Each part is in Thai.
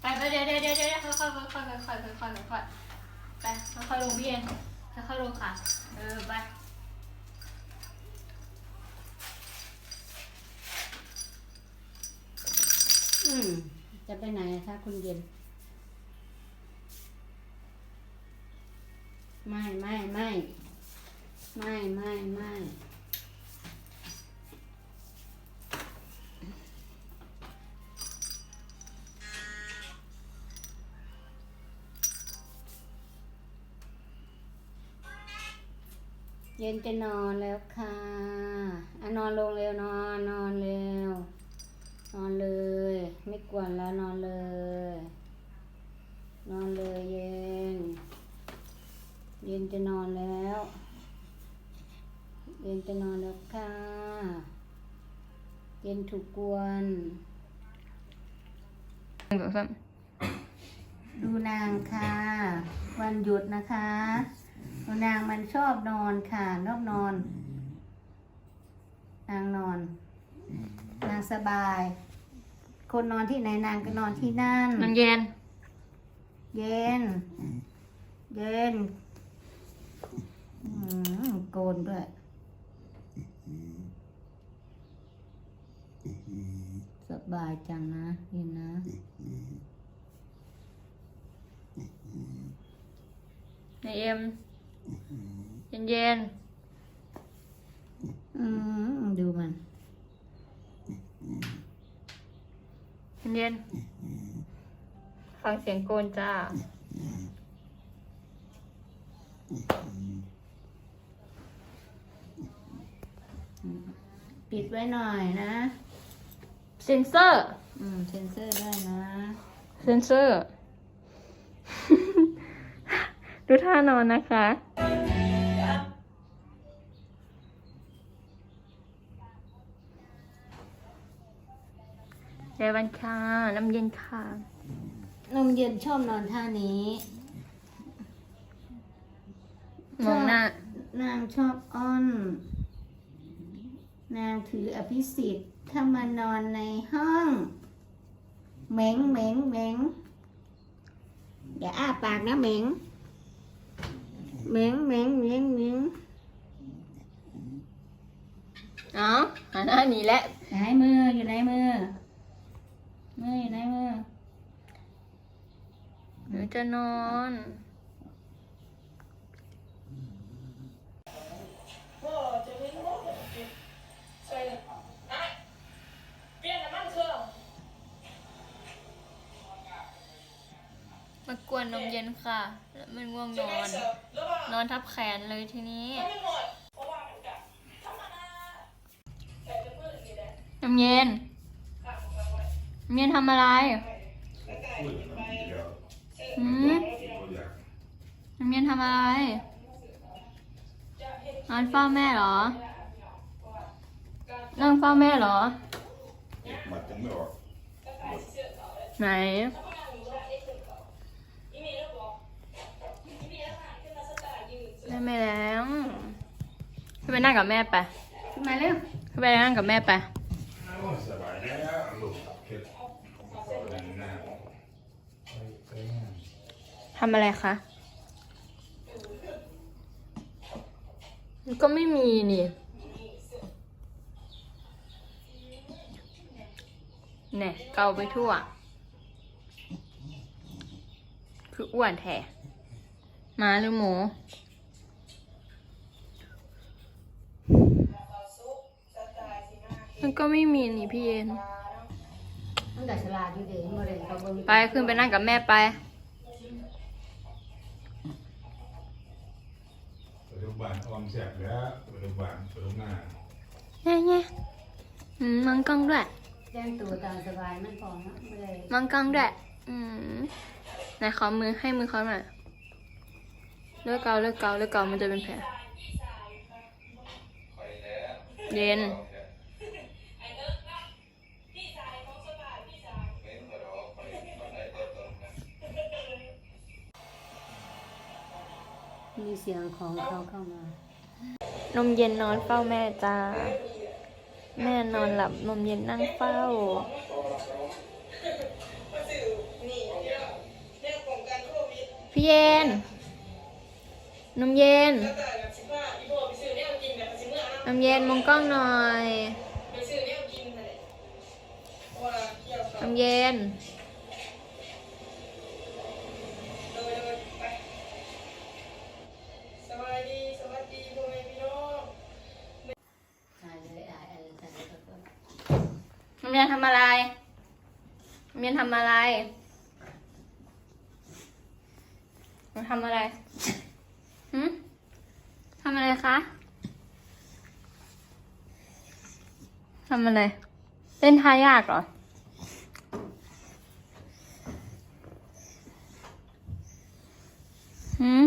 ไปไปเดี๋ยวเดี๋ยวเดี๋ยวเดี๋ยวค่อยค่อยค่อยค่อยค่อยค่อยค่อยค่อยไปค่อยๆลงพี่เองค่อยๆลงค่ะ เออไปอืมจะไปไหนคะคุณเย็น ไม่ไม่ไม่ไม่ไม่ไม่ เย็นจะนอนแล้วค่ะอะนอนลงเร็วนอนนอนเร็วนอนเลย ไม่กวนแล้วนอนเลย นอนเลยเย็น เย็นจะนอนแล้ว เย็นจะนอนแล้วค่ะ เย็นถูกกวนดูนางค่ะ วันหยุดนะคะ ดูนางมันชอบนอนค่ะนอบนอน นางนอน นางสบาย คนนอนที่ไหนนางก็นอนที่นั่นน้ำเย็น เย็น เย็นอืมโกนด้วยสบายจังนะเย็นนะในเอ็ม เย็นเย็นอืมดูมันเย็นเย็นฟังเสียงโกนจ้า ปิดไว้หน่อยนะเซนเซอร์ อืมเซ็นเซอร์ด้วยนะ เซนเซอร์ ดูท่านอนนะคะ เดวันค่ะ น้ำเย็นค่ะ นมเย็นชอบนอนท่านี้มองหน้า นางชอบอ้อน นางถืออภิสิทธิ์ถ้ามานอนในห้องเหม็งเหม็งเหม็งอย่าอ้าปากนะเหม็งเหม็งเหม็งเหม็งเหม็งเอ้าหันหน้าหนีแล้วไหนมืออยู่ไหนมือ มืออยู่ไหนมือหนูจะนอนมากวนนมเย็นค่ะ แล้วมันง่วงนอน นอนทับแขนเลยทีนี้น้ำเย็น น้ำเย็นทำอะไรหืมน้ำเย็นทำอะไรนอนเฝ้าแม่เหรอ นั่งเฝ้าแม่เหรอหมัดยังไม่ออกไหนแม่ไม่แล้วขึ้นไปนั่งกับแม่ไป ขึ้นมาเร็วขึ้นไปนั่งกับแม่ไป สบายแล้วลูก เข็ดหน้าทำอะไรคะ มันก็ไม่มีนี่เนี่ยเกาไปทั่ว คืออ้วนแท้หมาหรือหมูมันก็ไม่มีนี่พี่เย็น มันแต่ฉลาดอยู่เดี๋ยวมาเรียนเขาเบิ่งไปขึ้นไปนั่งกับแม่ไป ปัจจุบันออมแสบแล้วปัจจุบันปัจจุบันแง่แง่อืมมังกล้องด้วย แจ้งตัวตามสบายมันพอนะไม่ได้มังกล้องด้วย อืมไหนขอมือให้มือเขาหน่อยเลิกเกาเลิกเกาเลิกเกามันจะเป็นแผลเย็น มีเสียงของเขาเข้ามา นมเย็นนอนเฝ้าแม่จ้า แม่นอนหลับนมเย็นนั่งเฝ้า พี่เย็น นมเย็น นมเย็นมองกล้องหน่อย นมเย็น มเย็นทำอะไรนมเย็นทำอะไรทำอะไรหืมทำอะไรคะทำอะไรเล่นทายากเหรอ หืม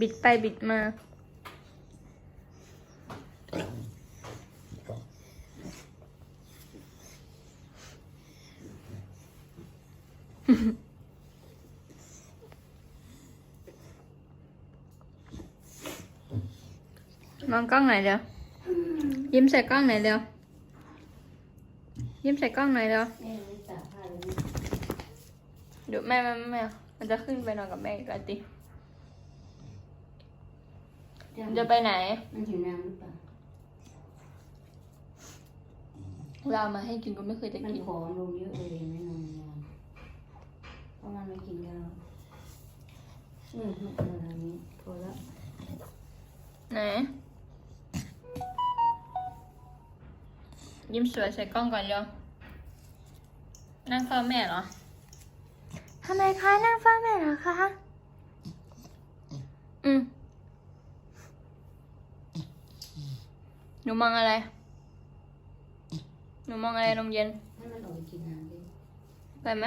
บิดไปบิดมา มองกล้องหน่อยเร็วยิ้มใส่กล้องหน่อยเร็วยิ้มใส่กล้องหน่อยเร็วแม่ไม่ตากผ้าเลยนะเดี๋ยวแม่แม่แม่มันจะขึ้นไปนอนกับแม่อีกแล้วติมันจะไปไหน มันหิวน้ำหรือเปล่าเราเอามาให้กินก็ไม่เคยจะมันกิน ผอมลงเยอะเลยไม่นอน นอนเพราะมันไม่กินข้าวอืมไม่เป็นไรนี้พอแล้วไหน ยิ้มสวยใส่กล้องก่อนเร็วนั่งเฝ้าแม่เหรอ ทำไมคะนั่งเฝ้าแม่เหรอคะ อืมหนูมองอะไร หนูมองอะไรนมเย็น ให้มันออกไปกินน้ำดิ ไปไหม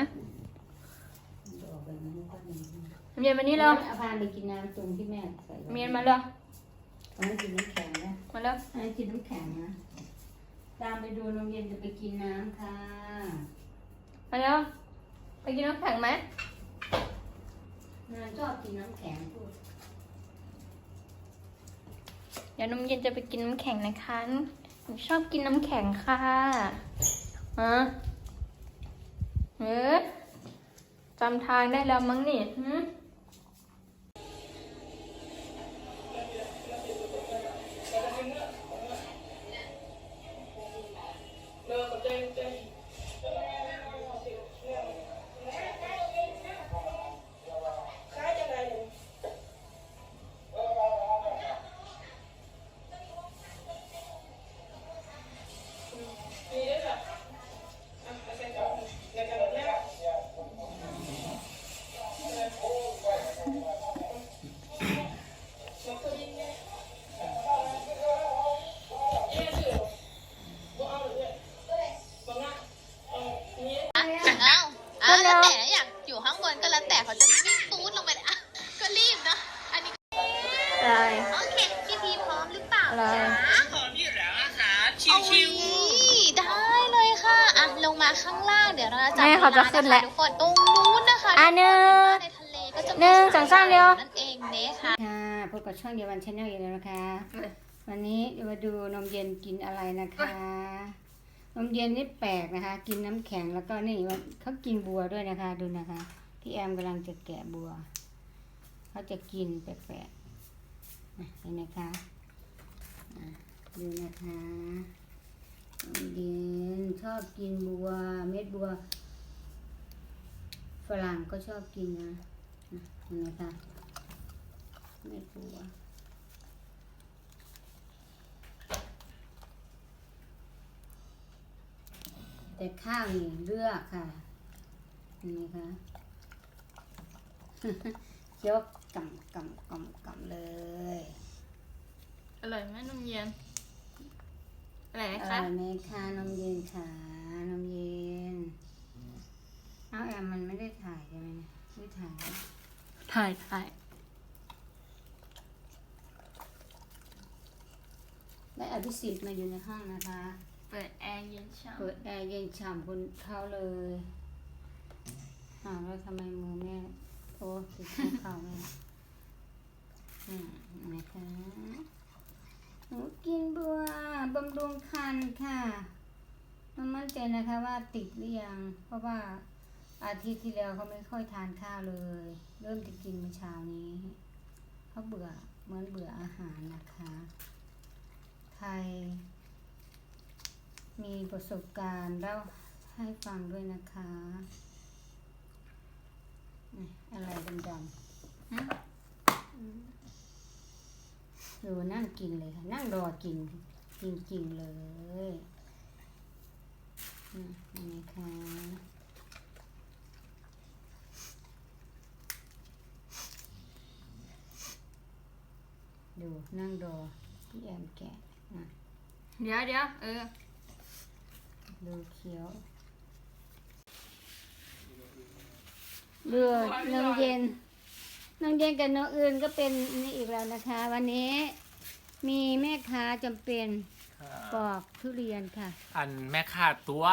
มันจะออกไปมันไม่ค่อยมีนมเย็นมานี่เร็วเอาพาไปกินน้ำตรงที่แม่ใส่นมเย็นมาเร็วเอาให้กินน้ำแข็งนะมาเร็วให้กินน้ำแข็งนะ ตามไปดูนมเย็นจะไปกินน้ำค่ะมาเร็วไปกินน้ำแข็งไหมนานชอบกินน้ำแข็งพูดเดี๋ยวนมเย็นจะไปกินน้ำแข็งนะคะหนูชอบกินน้ำแข็งค่ะฮะเฮ้ย จำทางได้แล้วมั้งนี่หื อะไร โอเคพี่พีพร้อมหรือเปล่าอะไร จ๊ะพร้อมอยู่แล้วอะค่ะโอ้ยได้เลยค่ะอะลงมาข้างล่างเดี๋ยวเราจะจับแม่เขาจะขึ้นแล้วทุกคนตรงนู้นนะคะอะหนึ่งในทะเลก็จะหนึ่งสองสามเร็วนั่นเองเนค่ะค่ะพบกับช่องเดียววันชาแนลอีกแล้วนะคะ วันนี้จะมาดูนมเย็นกินอะไรนะคะ นมเย็นนี่แปลกนะคะ กินน้ำแข็งแล้วก็นี่มันเขากินบัวด้วยนะคะ ดูนะคะ พี่แอมกำลังจะแกะบัว เขาจะกินแปลกๆอะ เห็นไหมคะดูนะคะนมเย็นชอบกินบัว เม็ดบัว ฝรั่งก็ชอบกินนะอะเห็นไหมคะเม็ดบัวแต่ข้าวนี่เลือกค่ะเห็นไหมคะ ยกกำกำกำกำเลย อร่อยไหมนมเย็นอร่อยไหมอคะร่อยไหมคะนมเย็นค่ะนมเย็นเอาแอมมันไม่ได้ถ่ายใช่ไหมเนี่ยไม่ถ่ายถ่ายถ่ายและอภิสิทธิ์มาอยู่ในห้องนะคะ เปิดแอร์เย็นช่ำเปิดแอร์เย็นฉ่ำบนเขาเลยอ้าวแล้วทำไมมือแม่โอ้ติดข้างเขาแม่อ่านะคะหนูกินบัวบำรุงคันค่ะน้องมั่นใจนะคะว่าติดหรือยัง เพราะว่าอาทิตย์ที่แล้วเขาไม่ค่อยทานข้าวเลย เริ่มจะกินเมื่อเช้านี้เขาเบื่อเหมือนเบื่ออาหารนะคะ ใคร มีประสบการณ์เล่าให้ฟังด้วยนะคะ อะไรดำๆดูนั่งกินเลยค่ะ นั่งรอกินจริงๆเลยนี่นี่ค่ะดูนั่งรอพี่แอมแกะนะเดี๋ยวเดี๋ยวเออ ดูเขียว เรือน้ำเย็น น้ำเย็นกับน้องอื่นก็เป็นนี่อีกแล้วนะคะ วันนี้มีแม่ค้าจำเป็นปอกทุเรียนค่ะ อันแม่ค้าตัว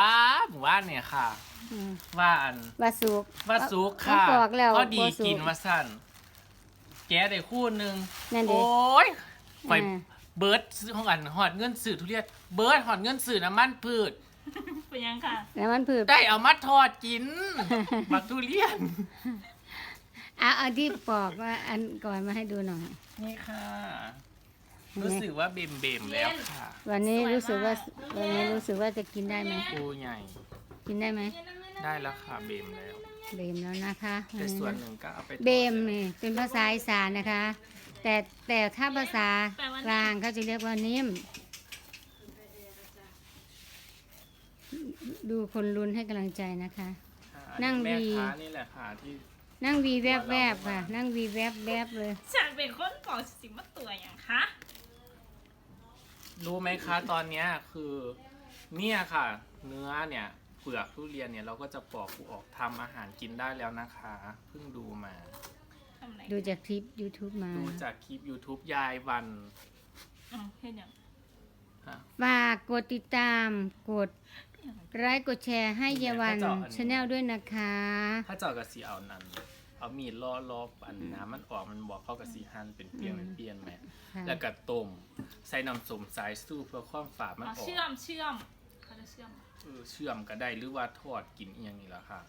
หมู่บ้านเนี่ยค่ะ อืมว่าอันวาสุก ว่าสุกค่ะเอาปอกแล้วก็ดีบ่สุกกินว่าสั่นแกะได้คู่หนึ่งนั่นดิ โอ้ยไปอ่า เบิร์ดซื้อของอันหอดเงินสื่อทุเรียนเบิร์ดหอดเงินสื่อน้ำมันพืช เป็นยังค่ะแล้วมันผืดได้เอามาทอดกิน บักทุเรียน เอาเอาที่ปอกว่าอันก่อนมาให้ดูหน่อย นี่ค่ะ รู้สึกว่าเบมเบมๆแล้วค่ะวันนี้รู้สึกว่าวันนี้รู้สึกว่าจะกินได้ไหมปูใหญ่ กินได้ไหมได้แล้วค่ะเบมแล้ว เบมแล้วนะคะแต่ส่วนหนึ่งก็เอาไปทอดเบมนี่เป็นภาษาอีสานนะคะ แต่แต่ถ้าภาษากลางเขาจะเรียกว่านิ่ม ดูคนลุ้นให้กำลังใจนะคะค่ะนั่งแม่วีค้านี่แหละค่ะที่นั่งวีแวบแวบๆค่ะ นั่งวีแวบแวบๆเลย ฉันเป็นคนปอกสิมาตัวอย่างคะรู้ไหมคะตอนเนี้ยคือเนี่ยค่ะ เนื้อเนี่ยเปลือกทุเรียนเนี่ยเราก็จะปอกออกทำอาหารกินได้แล้วนะคะเพิ่งดูมา ทำไรดูจากคลิป YouTube มา ดูจากคลิป YouTube ยายวันอ๋อเห็นยังค่ะฝากกดติดตาม กด ไลค์กดแชร์ให้เยาวันชาแนลด้วยนะคะ ถ้าเจาะกับสีเอานั้น เอามีดล่อรอบอันน้ำมันออกมันบอกเข้ากับสีหั่นเป็นเปียงเป็นเปียนไหมค่ะแล้วก็ต้มใส่น้ำส้มสายสู้เพื่อความฝาดมันอ๋อออกเชื่อมเชื่อมเขาจะเชื่อมเออเชื่อมก็ได้หรือว่าทอดกินเอียงนี่แหละค่ะ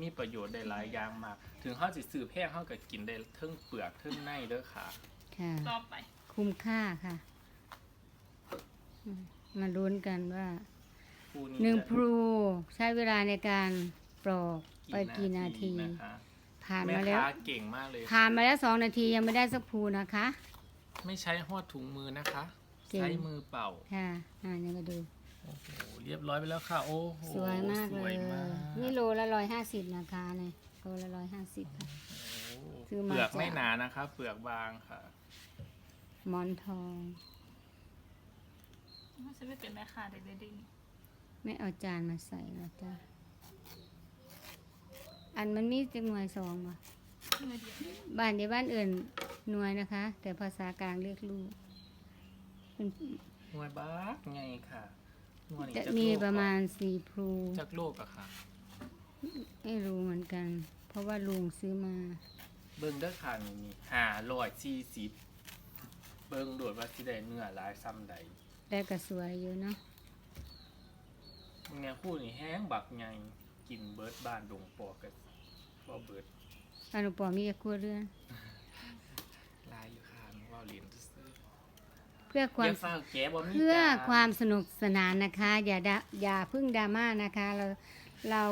มีประโยชน์ได้หลายอย่างมาก ถึงเขาสิซื้อแพงเขาก็กินได้เทิงเปลือกเทิงในเด้อค่ะค่ะต่อไป คุ้มค่าค่ะอืมมาลุ้นกันว่า คู่นี้หนึ่งจะพลูใช้เวลาในการปลอกไปกี่นาที นะคะผ่านแม่มาแล้ว ค้าเก่งมากเลย ผ่านมาแล้วสองนาทียังไม่ได้สักพลูนะคะ ไม่ใช้หอดถุงมือนะคะ เก่ง ใช้มือเป่า ค่ะอ่านี่มาดู โอ้โห เรียบร้อยไปแล้วค่ะ โอ้โหสวยมากสเลวยยมากนี่โลละร้อยห้าสิบนะคะเนี่ยโลละร้อยห้าสิบค่ะ โอ้ซื้อมาเปลือกจากไม่หนานะคะ เปลือกบางค่ะ หมอนทองฉันไม่เป็นแม่ค้าเด็กๆดิ ไม่เอาจานมาใส่นะจ๊ะอันมันมีจังหน่วยสองว่ะไม่เดียวบ้านเดียวบ้านอื่นหน่วยนะคะ แต่ภาษากลางเรียกลูกเป็นหน่วยบักไงค่ะหน่วยนี้จะจักมีโลกประมาณสี่พลูจักโลกอะค่ะ ไม่รู้เหมือนกัน เพราะว่าลุงซื้อมา เบิ้งเด้อค่ะนี่นี่หาร้อยสี่สิบเบิ้งโดดว่าสิได้เนื้อหลายซ้ำใดได้กระสวยอยู่เนาะ แง่คู่นี่แห้งบักไงกินเบิร์ดบ้านดงปอกันบ่เบิร์ดอนุปอมีกระกัวเรือน ลายอยู่ค่ะว่าเหรียญซื้อเพื่อความเดี๋ยวฟ้าวแกะบ่มีเพื่อจ้ความสนุกสนานนะคะ อย่าดะอย่าพึ่งดราม่านะคะ เราเรา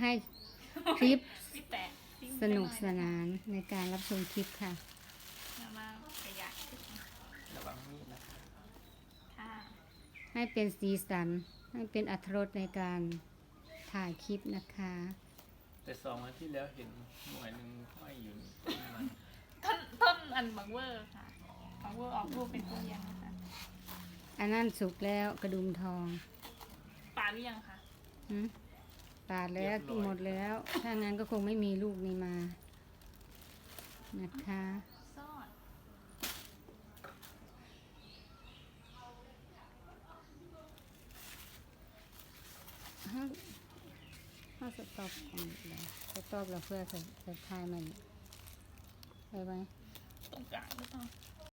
ให้คลิปพี่แตะสนุกสนานในการรับชมคลิปค่ะมามาประหยัดระวังมีดนะคะ ค่ะ ให้เป็นสีสัน ให้เป็นอัธรสในการถ่ายคลิปนะคะ แต่สองวันที่แล้วเห็นหน่วยหนึ่งห้อยอยู่นี่ต้นมันต้นต้นอันบังเวอร์ค่ะบังเวอร์ออกรูปเป็นตัวอย่างนะคะอันนั้นสุกแล้วกระดุมทองปาหรือยังคะหึปาดแล้วหมดแล้ว ถ้างั้นก็คงไม่มีลูกนี้มา นะคะ ซ่อน ถ้าถ้าสต็อปก่อนเลยสต็อปแล้วเพื่อจะจะทายมันไปไหมตรงกลางหรือเปล่า